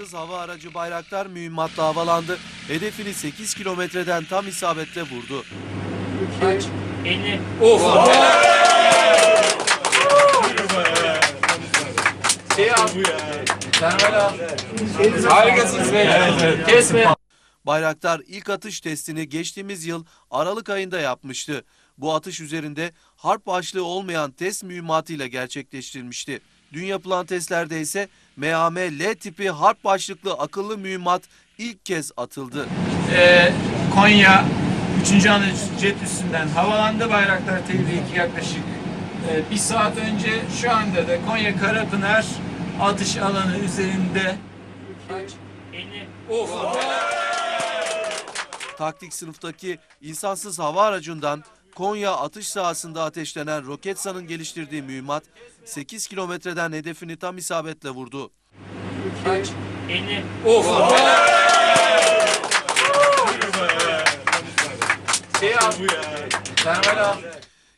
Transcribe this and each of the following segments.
İnsansız hava aracı Bayraktar mühimmatla havalandı. Hedefini 8 kilometreden tam isabetle vurdu. Kaç? 50. Şey al. Termal al. Harikasınız beyler. Kesme. Bayraktar ilk atış testini geçtiğimiz yıl Aralık ayında yapmıştı. Bu atış üzerinde harp başlığı olmayan test mühimmatıyla gerçekleştirilmişti. Dün yapılan testlerde ise MAM-L tipi harp başlıklı akıllı mühimmat ilk kez atıldı. Ee, Konya 3. anı jet üstünden havalandı Bayraktar TV2 yaklaşık e, bir saat önce. Şu anda da Konya Karapınar atış alanı üzerinde. Kaç? 50. Taktik sınıftaki insansız hava aracından Konya atış sahasında ateşlenen Roketsan'ın geliştirdiği mühimmat 8 kilometreden hedefini tam isabetle vurdu. Kaç? 50. Şey al. Termal al.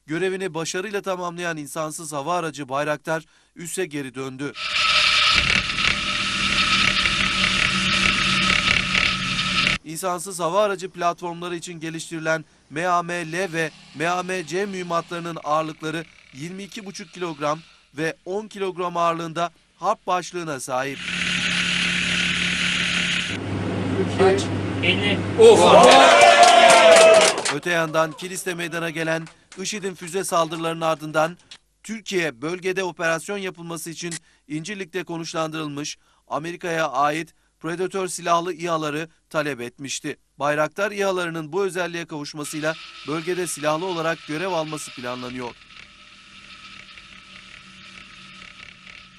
Görevini başarıyla tamamlayan insansız hava aracı Bayraktar üsse geri döndü. İnsansız hava aracı platformları için geliştirilen MAM-L ve MAM-C mühimmatlarının ağırlıkları 22,5 kilogram ve 10 kilogram ağırlığında harp başlığına sahip. Kaç? 50. Öte yandan Kilis'te meydana gelen IŞİD'in füze saldırılarının ardından Türkiye bölgede operasyon yapılması için İncirlik'te konuşlandırılmış Amerika'ya ait Predator silahlı İHA'ları talep etmişti. Bayraktar İHA'larının bu özelliğe kavuşmasıyla bölgede silahlı olarak görev alması planlanıyor.